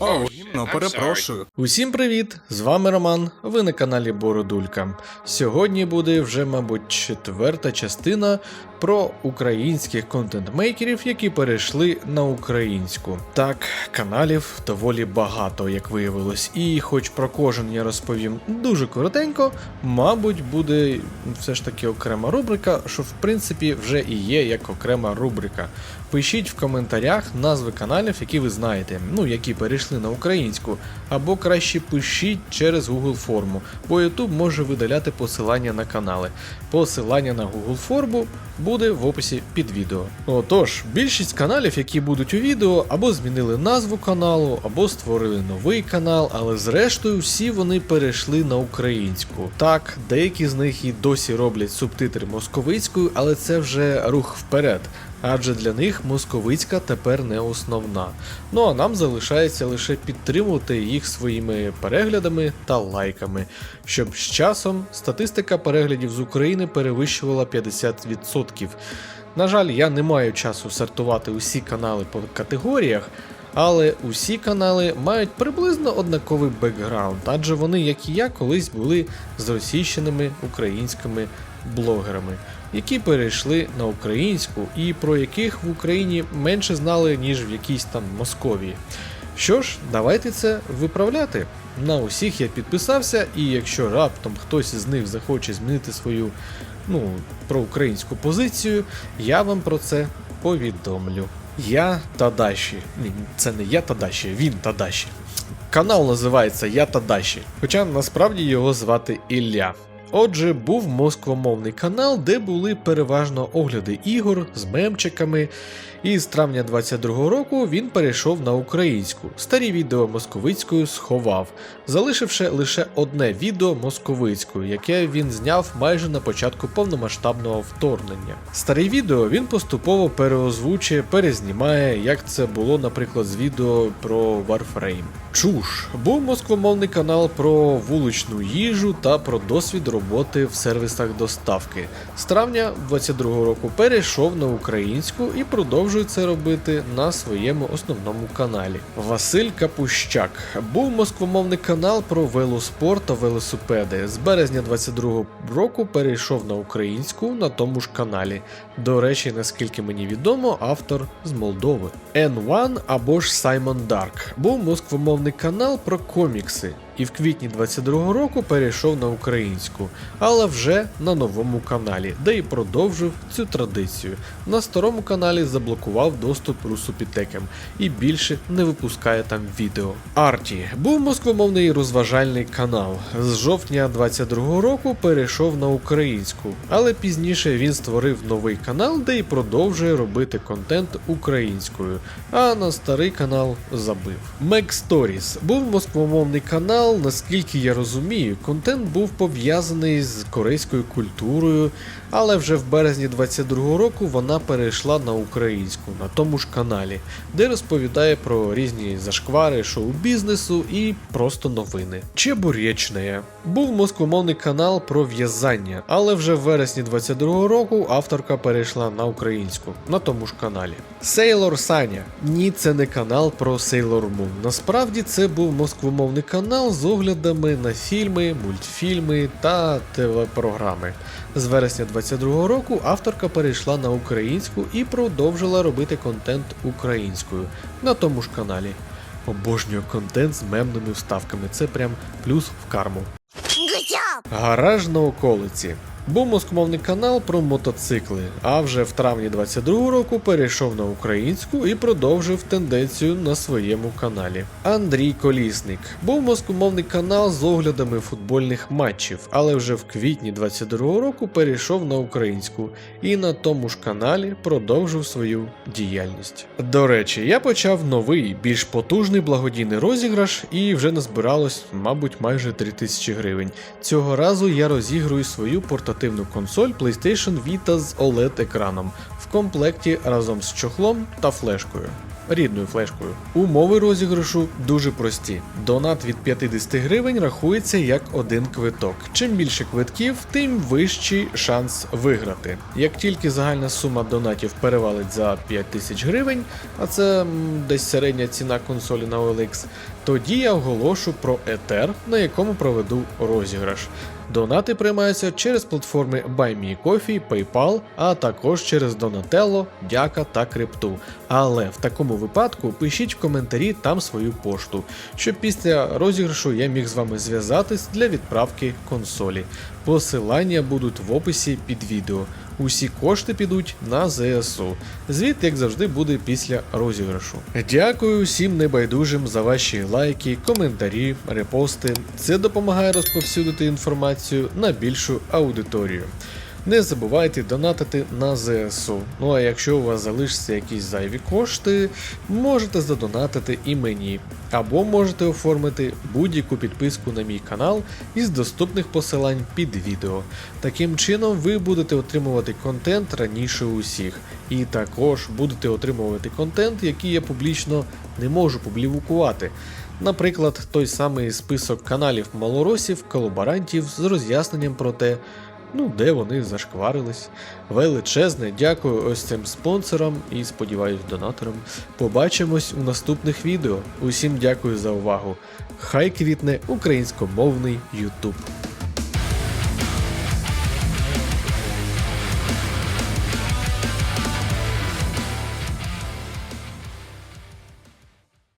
О, гімно, перепрошую. Усім привіт! З вами Роман. Ви на каналі Бородулька. Сьогодні буде вже, мабуть, четверта частина про українських контент-мейкерів, які перейшли на українську. Так, каналів доволі багато, як виявилось, і хоч про кожен я розповім дуже коротенько, мабуть, буде все ж таки окрема рубрика, що в принципі вже і є як окрема рубрика. Пишіть в коментарях назви каналів, які ви знаєте, ну які перейшли на українську, або краще пишіть через Google форму, бо YouTube може видаляти посилання на канали. Посилання на Google форму буде в описі під відео. Отож, більшість каналів, які будуть у відео, або змінили назву каналу, або створили новий канал, але зрештою всі вони перейшли на українську. Так, деякі з них і досі роблять субтитри московицькою, але це вже рух вперед адже для них московицька тепер не основна. Ну а нам залишається лише підтримувати їх своїми переглядами та лайками, щоб з часом статистика переглядів з України перевищувала 50%. На жаль, я не маю часу сортувати усі канали по категоріях. Але усі канали мають приблизно однаковий бекграунд, адже вони, як і я, колись були зросійщеними українськими блогерами, які перейшли на українську і про яких в Україні менше знали, ніж в якійсь там Московії. Що ж, давайте це виправляти. На усіх я підписався, і якщо раптом хтось з них захоче змінити свою ну, проукраїнську позицію, я вам про це повідомлю. Я Тадаші. Ні, це не я Тадаші, він Тадаші. Канал називається Я Тадаші, хоча насправді його звати Ілля. Отже, був москвомовний канал, де були переважно огляди ігор з мемчиками, і з травня 22-го року він перейшов на українську. Старі відео московицькою сховав, залишивши лише одне відео московицькою, яке він зняв майже на початку повномасштабного вторгнення. Старі відео він поступово переозвучує, перезнімає, як це було, наприклад, з відео про Warframe. Чуш був москвомовний канал про вуличну їжу та про досвід роботи в сервісах доставки. З травня 22-го року перейшов на українську і продовжує це робити на своєму основному каналі. Василь Капущак був москвомовний канал про велоспорт та велосипеди. З березня 22-го року перейшов на українську на тому ж каналі. До речі, наскільки мені відомо, автор з Молдови. N1 або ж Саймон Дарк був москвомовний канал про комікси. І в квітні 22-го року перейшов на українську, але вже на новому каналі, де і продовжив цю традицію. На старому каналі заблокував доступ русопітекам і більше не випускає там відео. Арті був москвомовний розважальний канал. З жовтня 22-го року перейшов на українську, але пізніше він створив новий канал, де і продовжує робити контент українською. А на старий канал забив. Meg Stories був москвомовний канал, наскільки я розумію, контент був пов'язаний з корейською культурою, але вже в березні 22-го року вона перейшла на українську на тому ж каналі, де розповідає про різні зашквари шоу-бізнесу і просто новини. Чебуречне був москвомовний канал про в'язання, але вже в вересні 22-го року авторка перейшла на українську на тому ж каналі. Сейлор Саня. Ні, це не канал про Sailor Moon. Насправді це був москвомовний канал з оглядами на фільми, мультфільми та телепрограми. З вересня 22-го року авторка перейшла на українську і продовжила робити контент українською на тому ж каналі. Обожнюю контент з мемними вставками. Це прям плюс в карму. Гараж на околиці. Був москмовний канал про мотоцикли, а вже в травні 22-го року перейшов на українську і продовжив тенденцію на своєму каналі. Андрій Колісник був москомовний канал з оглядами футбольних матчів, але вже в квітні 22-го року перейшов на українську і на тому ж каналі продовжив свою діяльність. До речі, я почав новий, більш потужний благодійний розіграш і вже назбиралось, мабуть, майже 3000 гривень. Цього разу я розігрую свою портативну портативну консоль PlayStation Vita з OLED-екраном в комплекті разом з чохлом та флешкою. Рідною флешкою. Умови розіграшу дуже прості. Донат від 50 гривень рахується як один квиток. Чим більше квитків, тим вищий шанс виграти. Як тільки загальна сума донатів перевалить за 5000 гривень, а це м, десь середня ціна консолі на OLX, тоді я оголошу про етер, на якому проведу розіграш. Донати приймаються через платформи BuyMeCoffee, PayPal, а також через Donatello, Дяка та Крипту. Але в такому випадку пишіть в коментарі там свою пошту, щоб після розіграшу я міг з вами зв'язатись для відправки консолі. Посилання будуть в описі під відео. Усі кошти підуть на ЗСУ. Звіт, як завжди, буде після розіграшу. Дякую всім небайдужим за ваші лайки, коментарі, репости. Це допомагає розповсюдити інформацію на більшу аудиторію. Не забувайте донатити на ЗСУ. Ну а якщо у вас залишаться якісь зайві кошти, можете задонатити і мені. Або можете оформити будь-яку підписку на мій канал із доступних посилань під відео. Таким чином ви будете отримувати контент раніше усіх. І також будете отримувати контент, який я публічно не можу публікувати. Наприклад, той самий список каналів малоросів, колаборантів з роз'ясненням про те, ну де вони зашкварились. Величезне дякую ось цим спонсорам і сподіваюсь донаторам. Побачимось у наступних відео. Усім дякую за увагу. Хай квітне українськомовний YouTube.